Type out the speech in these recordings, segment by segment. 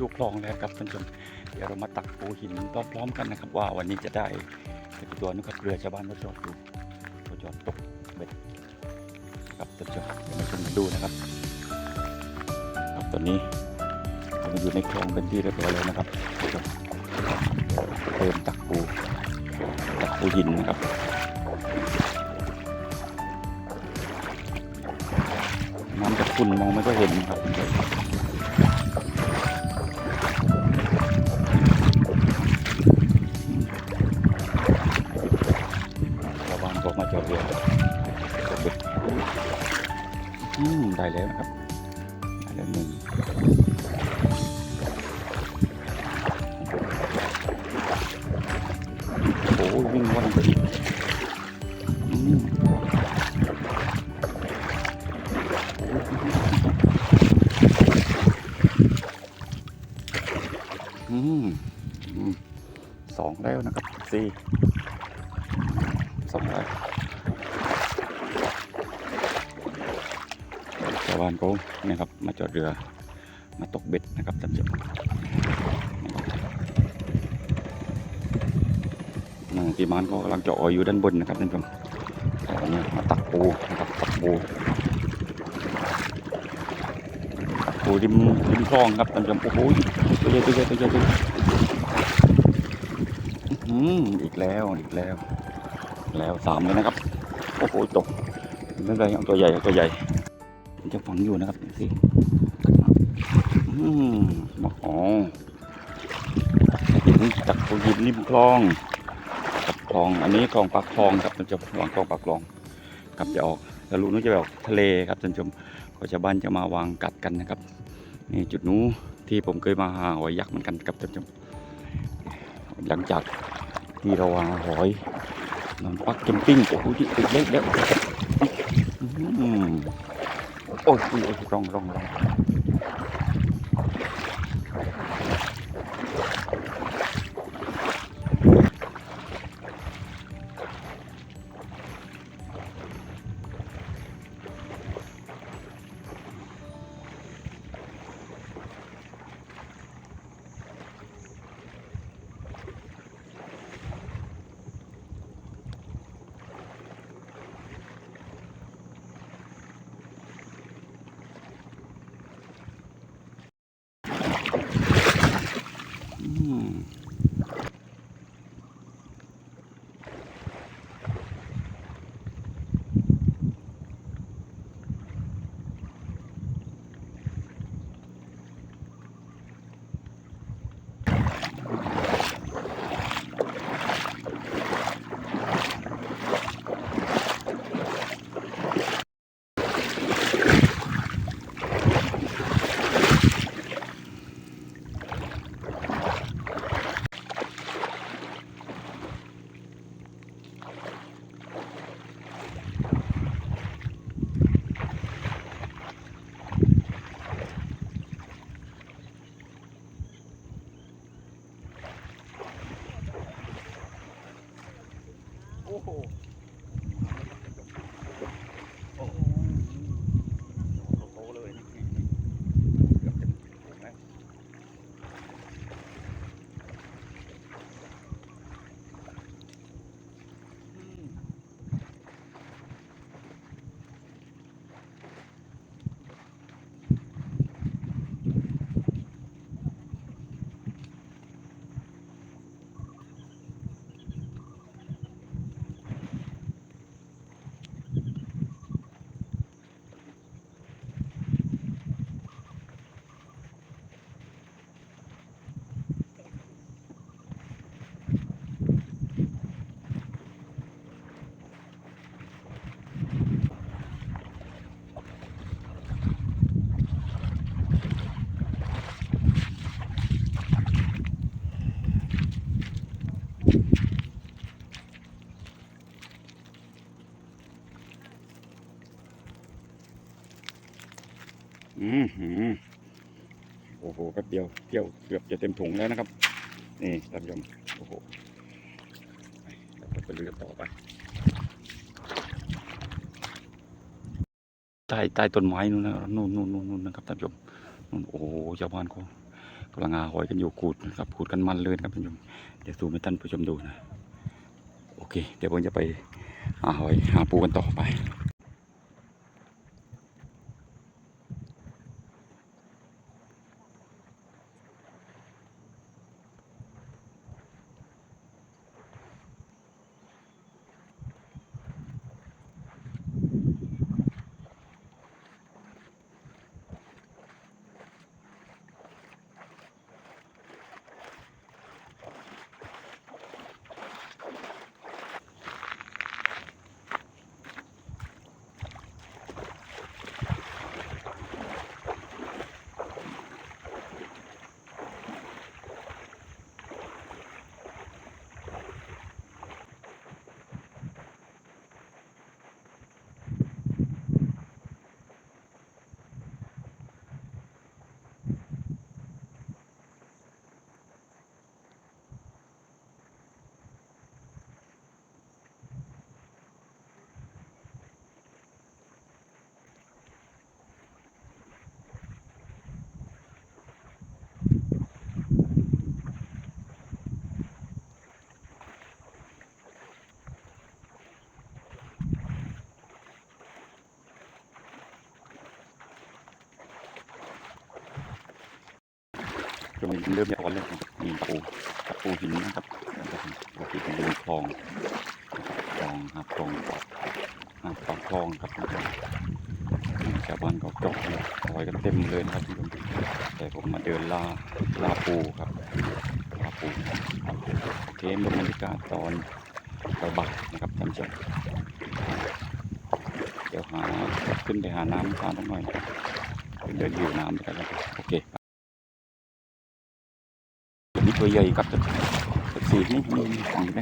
ลูกคลองแล้วครับท่านผู้ชมเดี๋ยวเรามาตักปูหินพร้อมๆกันนะครับ ว่าวันนี้จะได้กี่ตัวนะครับเรือชาวบ้านเขาจอดอยู่เขาจอดตกเบ็ดครับท่านผู้ชมเดี๋ยวมาชมกันดูนะครับครับตอนนี้เราอยู่ในคลองเป็นที่เรียบร้อยแล้วนะครับท่านผู้ชมเริ่มตักปูตักปูหินนะครับน้ำจะขุ่นมองไม่ก็เห็นครับ นะครับสี่สองแล้วชาวบ้านเขาเนี่ยครับมาจอดเรือมาตกเบ็ดนะครับท่านผู้ชมนางตีมานเขากำลังเจาะออยู่ด้านบนนะครับท่านผู้ชมตอนนี้มาตักปูนะครับตักปูปูริมริมคลองครับท่านผู้ชมโอ้โหตัวใหญ่ตัวใหญ่ตัวใหญ่ อื้อหืออีกแล้วอีกแล้ว แล้วสามเลยนะครับโอ้โหตกไม่เป็นไรเอาตัวใหญ่เอาตัวใหญ่จะฝังอยู่นะครับสิอืมอ๋อหินจากปูหินริมคลองกับคลองอันนี้คลองปากคลองครับท่านผู้ชมหว่างคลองปากคลองกับจะออกทะลุนู้นจะไปออกทะเลครับท่านผู้ชมก็ชาวบ้านจะมาวางกัดกันนะครับนี่จุดนู้นที่ผมเคยมาหาหอยยักษ์เหมือนกันครับท่านผู้ชมหลังจาก ที่เราหาหอยนอนปักแคมปิ้งโอ้โหที่ติดเล็กแล้วอืมโอ้ยโอ้ยร้องร้องร้อง อืมโอ้โหแป๊บเดียวเที่ยวเกือบจะเต็มถุงแล้วนะครับ นี่ท่านผู้ชมโอ้โหไปเราก็ไปเรือต่อไปใต้ใต้ต้นไม้นู่นนะนู่นนู่นนู่นนู่นนะครับท่านผู้ชมนู่นโอ้โหชาวบ้านเขากำลังหาหอยกันอยู่ขูดนะครับขูดกันมันเลยนะครับท่านผู้ชมเดี๋ยวซูมให้ท่านผู้ชมดูนะ โอเค เดี๋ยวผมจะไปหาหอยหาปูกันต่อไป ก็มีเริ่มจะอ่อนแล้วครับมีปูปูหินนะครับปูหิเป็นคลองคลองครับคลองหาดปากคลองครับชาวบ้านก็จาะลอยกันเต็มเลยนะครับทุกคนแต่ผมมาเดินลาลาปูครับลาปูโอเคบรรยากาศตอนบ่ายนะครับท่านผู้ชมเดี๋ยวหาขึ้นไปหาน้ำทานหน่อยเดินอยู่น้ำไปกันแล้วโอเค นี่ตัวใหญ่กับตัวสีนี่นี่นี่เห็นไหม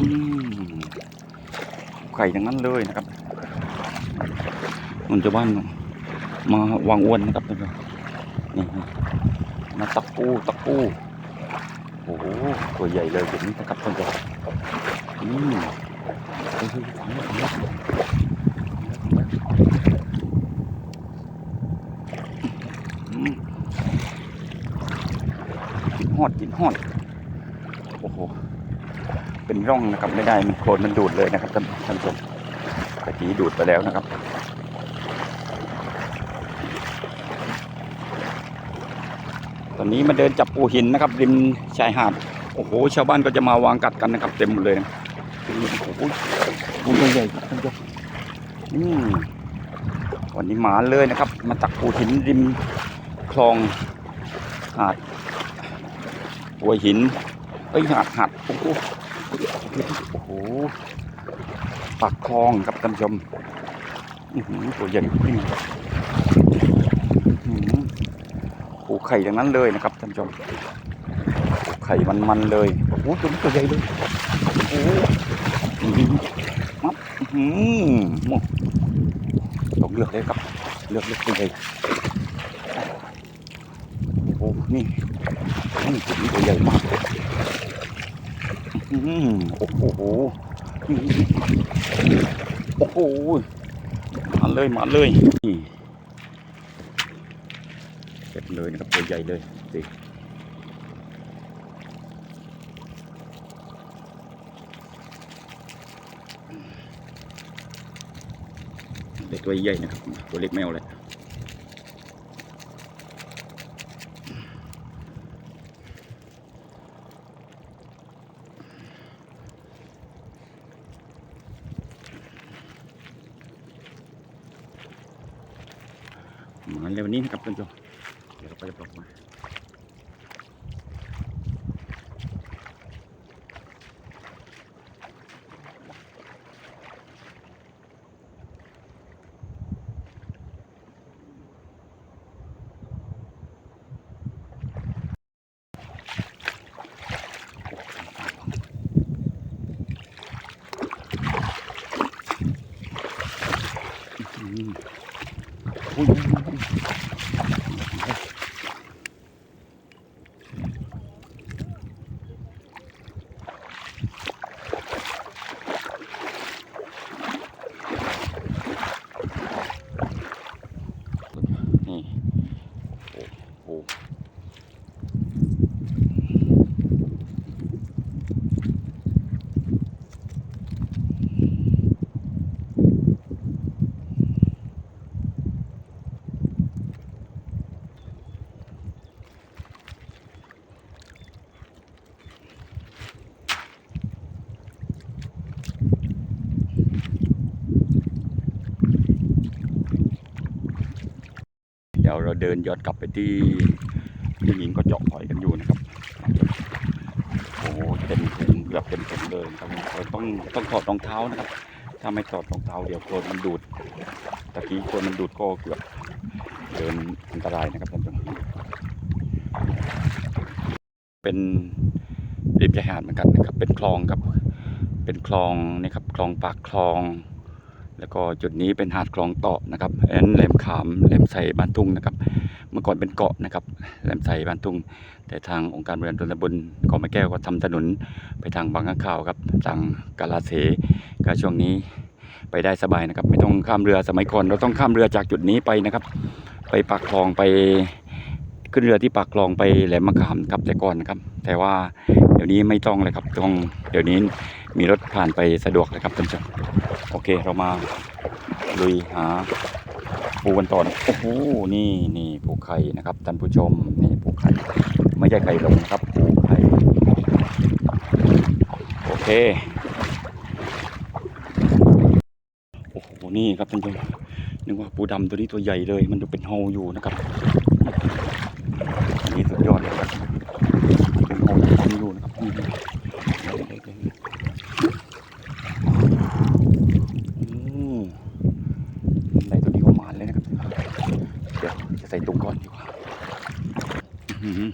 อืมไข่ทั้งนั้นเลยนะครับมันจะบ้านมาวางอวนนะครับนี่มาตักปูตักปูโอ้โหตัวใหญ่เลยแบบนี้นะครับท่านผู้ชมอืมเฮ้ยเฮ้ยฝังแล้วฝังแล้วฝังแล้วอืม กินฮอดกินฮอด โอ้โห เป็นร่องนะครับไม่ได้ มันโคลนมันดูดเลยนะครับท่านท่านผู้ชมตะกี้ดูดไปแล้วนะครับตอนนี้มาเดินจับปูหินนะครับ ริมชายหาด โอ้โห ชาวบ้านก็จะมาวางกัดกันนะครับ เต็มหมดเลยนะโอ้โหปูใหญ่ๆครับท่านผู้ชมอืมวันนี้หมาเลยนะครับ มาตักปูหินริมคลองหาด หัวหินเอ้ยหัดหัดโอ้โหโอ้โหปากคลองครับท่านผู้ชมหัวใหญ่ขึ้นปูไข่อย่างนั้นเลยนะครับท่านผู้ชมปูไข่มันๆเลยโอ้โหตัวนี้ตัวใหญ่เลยโอ้โหมัดอื้อหือโอ้ต้องเลือกเลยครับ เลือกเลือกตัวใหญ่โอ้นี่ อืมตัวนี้ตัวใหญ่มากอืมโอ้โหโอ้โหมาเลยมาเลยเสร็จเลยนะครับตัวใหญ่เลยสิแต่ตัวใหญ่นะครับตัวเล็กไม่เอาเลย มาเร็วนี้นะครับท่านผู้ชมเดี๋ยวเราไปปลอกมาอืม อุ้ยอุ้ เดินย้อนกลับไปที่ที่หญิงก็เจาะหอยกันอยู่นะครับ โอ้โหเต็มถุงเกือบเต็มถุงเลยนครับเราต้องต้องถอดรองเท้านะครับ ถ้าไม่ถอดรองเท้าเดี๋ยวโคลนมันดูดตะกี้โคลนมันดูดก็เกือบเดินอันตรายนะครับท่านผู้ชมเป็นริมชายหาดเหมือนกันนะครับ เป็นคลองครับ เป็นคลองนี่ครับ คลองปากคลอง แล้วก็จุดนี้เป็นหาดคลองเต่อนะครับแอนแหลมขามแหลมไสบ้านทุ่งนะครับ เมื่อก่อนเป็นเกาะนะครับแหลมไสบ้านทุ่ง แต่ทางองค์การบริหารส่วนตำบลเกาะไม้แก้วก็ทำถนนไปทางบางข้างข่าวครับทางกาลาเสก็ช่วงนี้ไปได้สบายนะครับ ไม่ต้องข้ามเรือสมัยก่อนเราต้องข้ามเรือจากจุดนี้ไปนะครับ ไปปากคลองไปขึ้นเรือที่ปากคลองไปแหลมมะขามครับแต่ก่อนนะครับ แต่ว่าเดี๋ยวนี้ไม่ต้องเลยครับต้องเดี๋ยวนี้ มีรถผ่านไปสะดวกเลยครับท่านผู้ชมโอเคเรามาลุยหาปูกันต่อนโอ้โหนี่นี่ปูไข่นะครับท่านผู้ชมนี่ปูไข่ไม่ใช่ไข่ลงนะครับปูไข่โอเคโอ้โหนี่ครับท่านผู้ชมนึกว่าปูดำตัวนี้ตัวใหญ่เลย มันดูเป็นเฮอยู่นะครับอันนี้สุดยอดเลยครับเป็นเฮาทำอยู่นะครับนี่เล็กๆอืมได้ตัวนี้ก็มาเลยนะครับ เดี๋ยวจะใส่ตุงก่อนดีกว่าอื้อหือ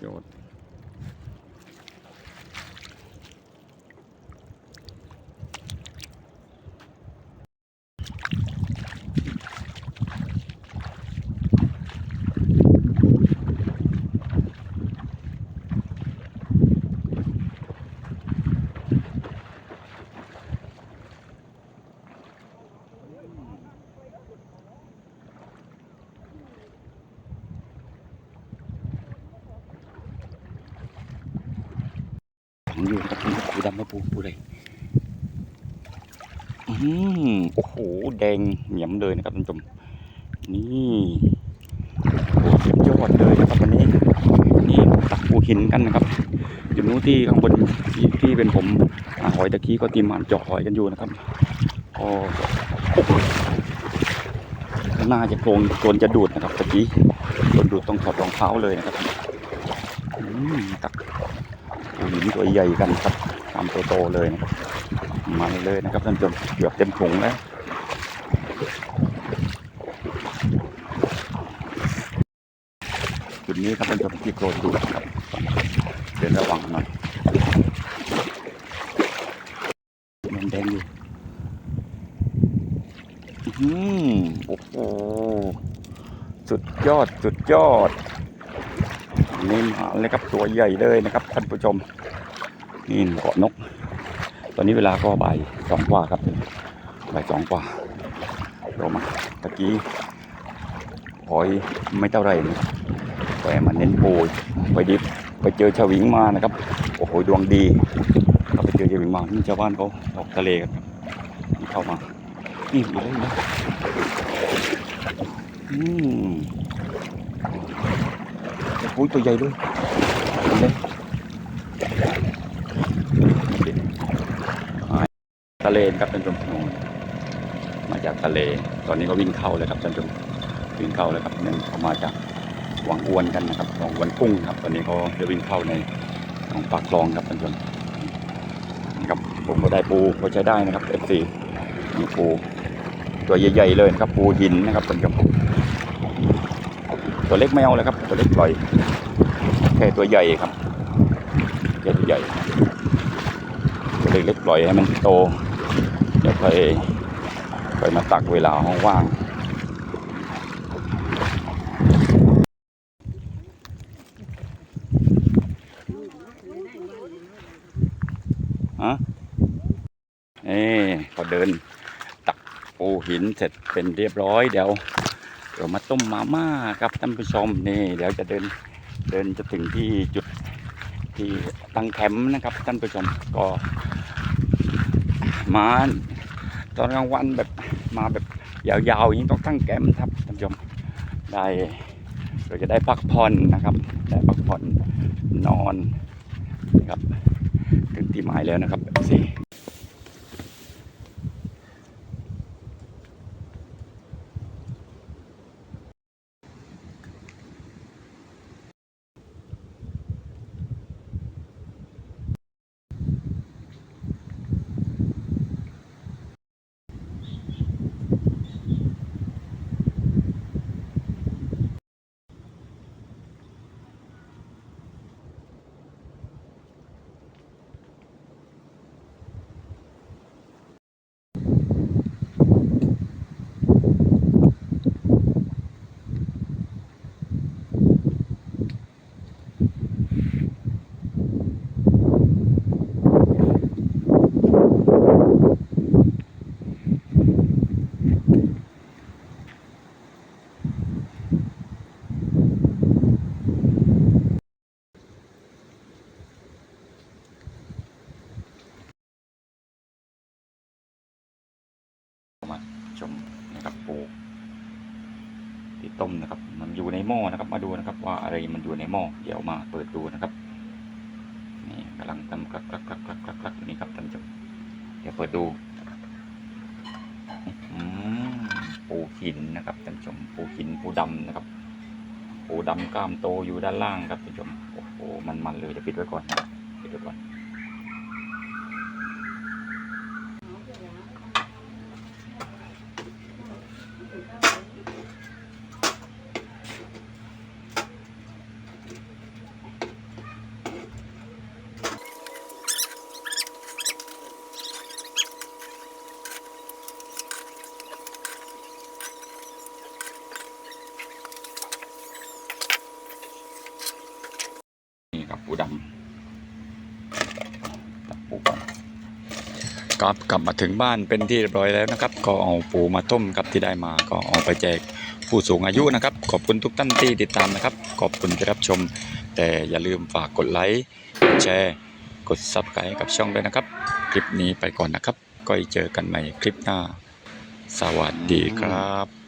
โยน ฝังอยู่นะครับปูดำมาปูปูเลยอืมโอ้โหแดงเหนียมเลยนะครับท่านผู้ชมนี่โอ้สุดยอดเลยนะครับวันนี้นี่ตักปูหินกันนะครับอยู่นู้นที่ข้างบนที่ที่เป็นผมหาหอยตะกี้ก็ตีมานเจาะหอยกันอยู่นะครับก็โอ้โหน่าจะโคลนโคลนจะดูดนะครับตะกี้โคลนดูดต้องถอดรองเท้าเลยนะครับตัก นตัวใหญ่กันครับตามโตๆเลยนะครับมาเลยนะครับท่านผู้ชมเกือบเต็มถุงแล้วจุดนี้ครับเป็นจุดที่โกรธดูครับเดินระวังหน่อยมันแดงอยู่อื้อหือโอ้โหสุดยอดสุดยอดนี่มาเลยครับตัวใหญ่เลยนะครับท่านผู้ชม นี่เกาะนก ตอนนี้เวลาก็บ่ายสองกว่าครับบ่ายสองกว่าเรามาตะกี้หอยไม่เท่าไรนะแต่มันเน้นปูไปดิบไปเจอชาววิงมานะครับ โอ้โหดวงดีเราไปเจอชาววิงมานี่ชาวบ้านเขาออกทะเลกันครับนี่เข้ามานี่อยู่เลยนะอืมโอ้โหตัวใหญ่ด้วยเห็นไหมอ่า ทะเลนะครับท่านผู้ชมมาจากทะเล ตอนนี้ก็วิ่งเข้าเลยครับท่านผู้ชมวิ่งเข้าเลยครับเนี่ยเขามาจากหวังอวนกันนะครับหวังอวนกุ้งครับ ตอนนี้เขาจะวิ่งเข้าในหนองปากคลองครับท่านผู้ชมนะครับผมก็ได้ปูก็ใช้ได้นะครับ F4 มีปูตัวใหญ่ๆเลยนะครับปูหินนะครับท่านผู้ชมตัวเล็กไม่เอาเลยครับ ตัวเล็กปล่อยแค่ตัวใหญ่ครับแค่ตัวใหญ่ตัวเล็กๆปล่อยให้มันโต ค่อยค่อยมาตักเวลาว่างฮะเอ้พอเดินตักปูหินเสร็จเป็นเรียบร้อยเดี๋ยวเดี๋ยวมาต้มมาม่าครับท่านผู้ชมนี่เดี๋ยวจะเดินเดินจะถึงที่จุดที่ตั้งแคมป์นะครับท่านผู้ชมก็มา ตอนกลางวันแบบมาแบบยาวๆอย่างนี้ต้องตั้งแคมป์ครับท่านผู้ชมได้เราจะได้พักผ่อนนะครับได้พักผ่อนนอนนะครับถึงที่หมายแล้วนะครับสิ มาชมนะครับปูที่ต้มนะครับ มันอยู่ในหม้อนะครับ มาดูนะครับ ว่าอะไรมันอยู่ใน หม้อเดี๋ยวมาเปิดดูนะครับนี่กำลังทำกลักคลักคลักคลักคลักคลักนี่ครับท่านผู้ชมเดี๋ยวเปิดดูอืมปูหินนะครับท่านผู้ชมปูหินปูดำนะครับปูดำกล้ามโตอยู่ด้านล่างครับท่านผู้ชมโอ้โหมันมันๆเลยจะปิดไว้ก่อนนะปิดไว้ก่อน นี่ครับปูดำตับปูก่อนครับกลับมาถึงบ้านเป็นที่เรียบร้อยแล้วนะครับ ก็เอาปูมาต้มครับที่ได้มาก็เอาไปแจกผู้สูงอายุนะครับ ขอบคุณทุกท่านที่ติดตามนะครับ ขอบคุณที่รับชม แต่อย่าลืมฝากกดไลค์กดแชร์กด subscribe ให้กับช่องด้วยนะครับ คลิปนี้ไปก่อนนะครับก็เจอกันใหม่คลิปหน้า สวัสดีครับ